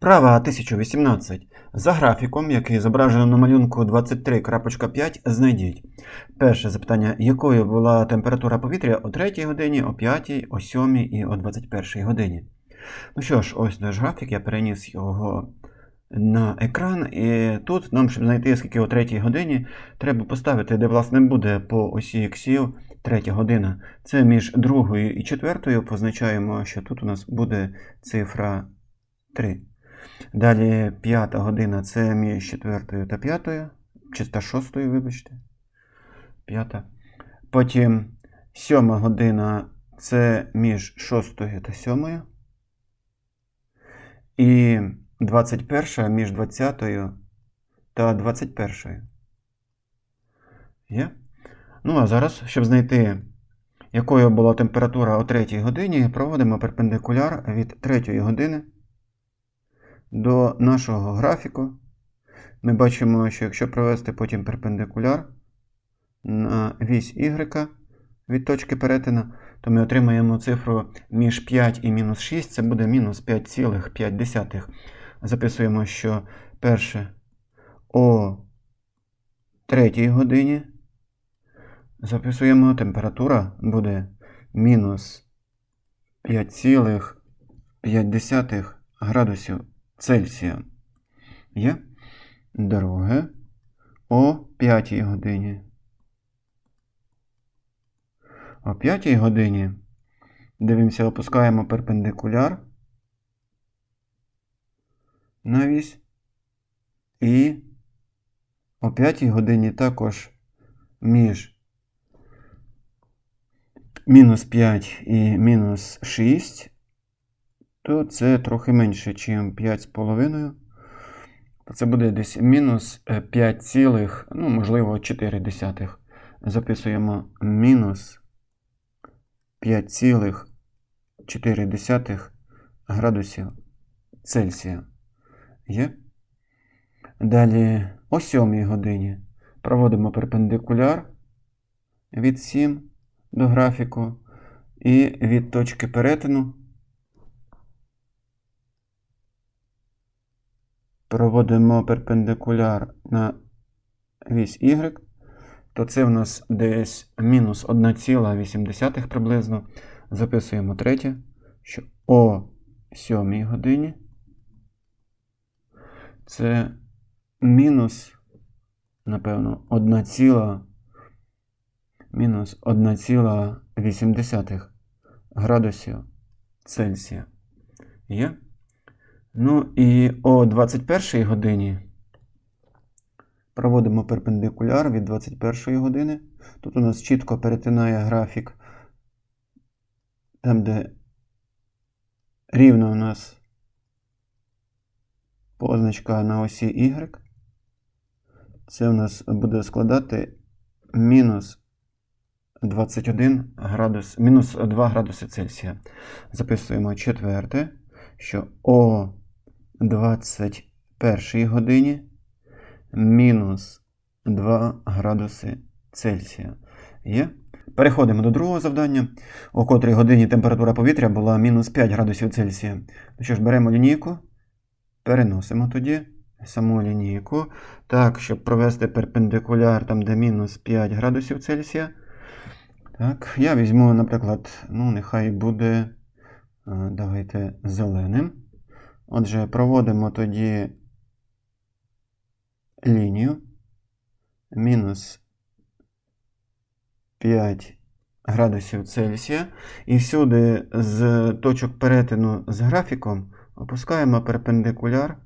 Вправа 1018. За графіком, який зображено на малюнку 23.5, знайдіть. Перше запитання, якою була температура повітря о 3 годині, о 5, о 7 і о 21 годині. Ну що ж, ось наш графік, я переніс його на екран. І тут нам, щоб знайти, скільки о 3 годині, треба поставити, де власне буде по осі іксів 3 година. Це між другою і четвертою позначаємо, що тут у нас буде цифра 3. Далі п'ята година це між четвертою та п'ятою, чи та шостою, вибачте. П'ята. Потім сьома година це між шостою та сьомою. І 21 між 20 та 21. Є? Ну, а зараз, щоб знайти, якою була температура о 3 годині, проводимо перпендикуляр від 3 години до нашого графіку. Ми бачимо, що якщо провести потім перпендикуляр на вісь Y від точки перетину, то ми отримаємо цифру між 5 і мінус 6, це буде мінус 5,5. Записуємо, що перше о 3 годині. Записуємо, температура буде мінус 5,5 градусів Цельсія. Є. Друге о 5 годині. О 5 годині дивимося, опускаємо перпендикуляр на вісь. І о 5 годині також між мінус 5 і мінус 6 то це трохи менше, ніж 5,5. То це буде десь мінус 5, цілих, ну, можливо, 4 десятих. Записуємо мінус 5,4 градусів Цельсія. Є? Далі о 7 годині проводимо перпендикуляр від 7 до графіку і від точки перетину проводимо перпендикуляр на вісь Y, то це в нас десь мінус 1,8 приблизно. Записуємо третє, що о 7 годині це мінус, напевно, 1, мінус 1,8 градусів Цельсія. Є? Ну і о 21 годині проводимо перпендикуляр від 21 години. Тут у нас чітко перетинає графік, там, де рівно у нас позначка на осі Y. Це у нас буде складати мінус 21 градус, мінус 2 градуси Цельсія. Записуємо четверте, що о 21 годині мінус 2 градуси Цельсія. Є? Переходимо до другого завдання, о котрій годині температура повітря була мінус 5 градусів Цельсія. Ну що ж, беремо лінійку, переносимо тоді саму лінійку. Так, щоб провести перпендикуляр там, де мінус 5 градусів Цельсія. Так, я візьму, наприклад, ну, нехай буде, давайте, зеленим. Отже, проводимо тоді лінію мінус 5 градусів Цельсія. І всюди з точок перетину з графіком опускаємо перпендикуляр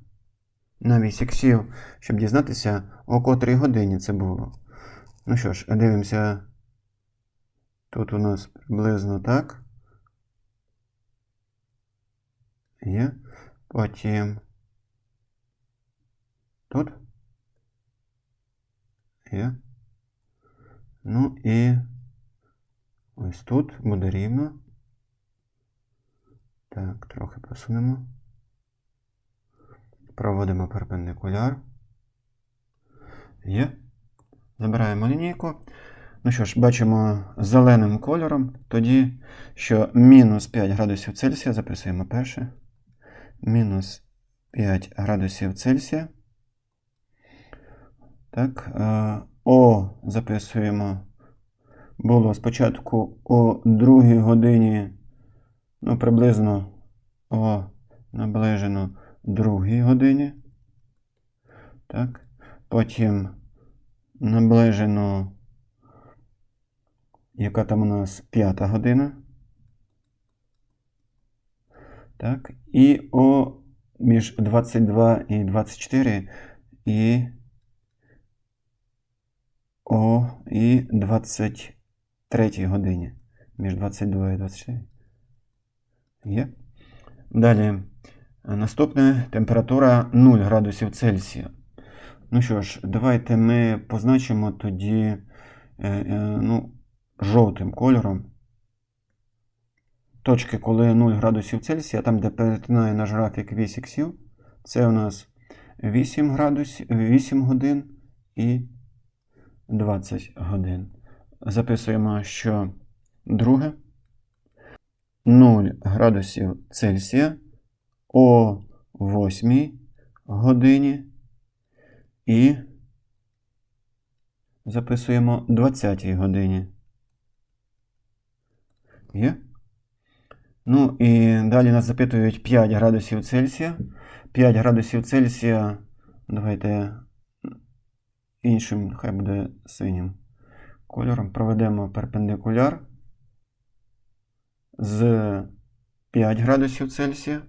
на вісь іксів, щоб дізнатися, о котрій годині це було. Ну що ж, дивимося. Тут у нас приблизно так. Є. Потім тут. Є. Ну і ось тут буде рівно. Так, трохи посунемо. Проводимо перпендикуляр. Є. Забираємо лінійку. Ну що ж, бачимо зеленим кольором, тоді, що мінус 5 градусів Цельсія записуємо перше. Мінус 5 градусів Цельсія. Так, е, О записуємо. Було спочатку о 2 годині, ну, приблизно о наближено 2 годині. Так. Потім наближено, яка там у нас п'ята година. Так. І о між 22 і 24 і о і 23 годині. Між 22 і 24. Є. Далі. Наступне температура 0 градусів Цельсія. Ну що ж, давайте ми позначимо тоді е, е, ну, жовтим кольором. Точки, коли 0 градусів Цельсія, там, де перетинає наш графік вісь іксів, це у нас 8, градусів, 8 годин і 20 годин. Записуємо, що друге 0 градусів Цельсія о 8 годині і записуємо 20 годині. Є? Ну і далі нас запитують 5 градусів Цельсія. 5 градусів Цельсія. Давайте іншим, хай буде синім кольором. Проведемо перпендикуляр з 5 градусів Цельсія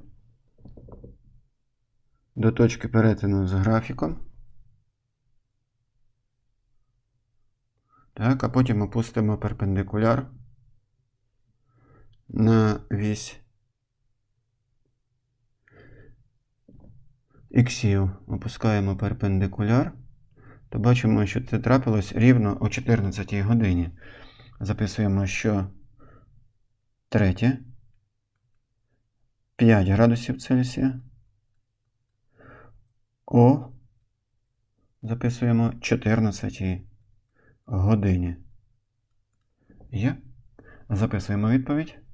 до точки перетину з графіком. Так, а потім опустимо перпендикуляр на вісь іксів. Опускаємо перпендикуляр, то бачимо, що це трапилось рівно о 14 годині. Записуємо, що третє 5 градусів Цельсія. О записуємо 14 годині. Є? Записуємо відповідь.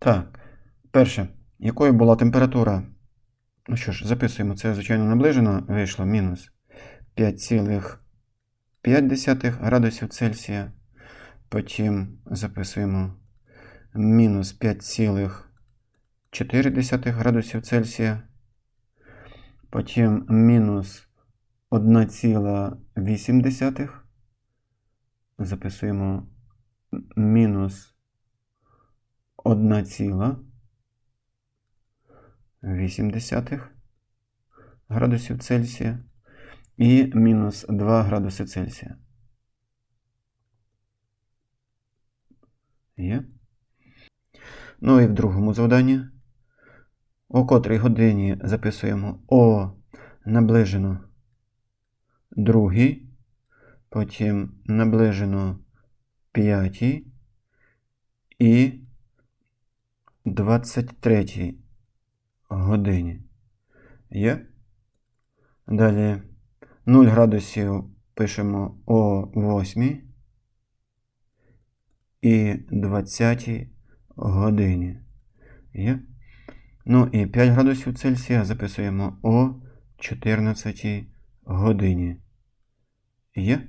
Так. Перше. Якою була температура? Ну що ж, записуємо це, звичайно, наближено. Вийшло мінус 5,5 градусів Цельсія. Потім записуємо мінус 5,4 градусів Цельсія. Потім мінус 1,8. Записуємо мінус 1,8 градусів Цельсія і мінус 2 градуси Цельсія. Є. Ну і в другому завданні. О котрій годині записуємо О наближено другій, потім наближено п'ятій і 23 годині. Є. Далі 0 градусів пишемо о 8 і 20 годині. Є. Ну і 5 градусів Цельсія записуємо о 14 годині. Є.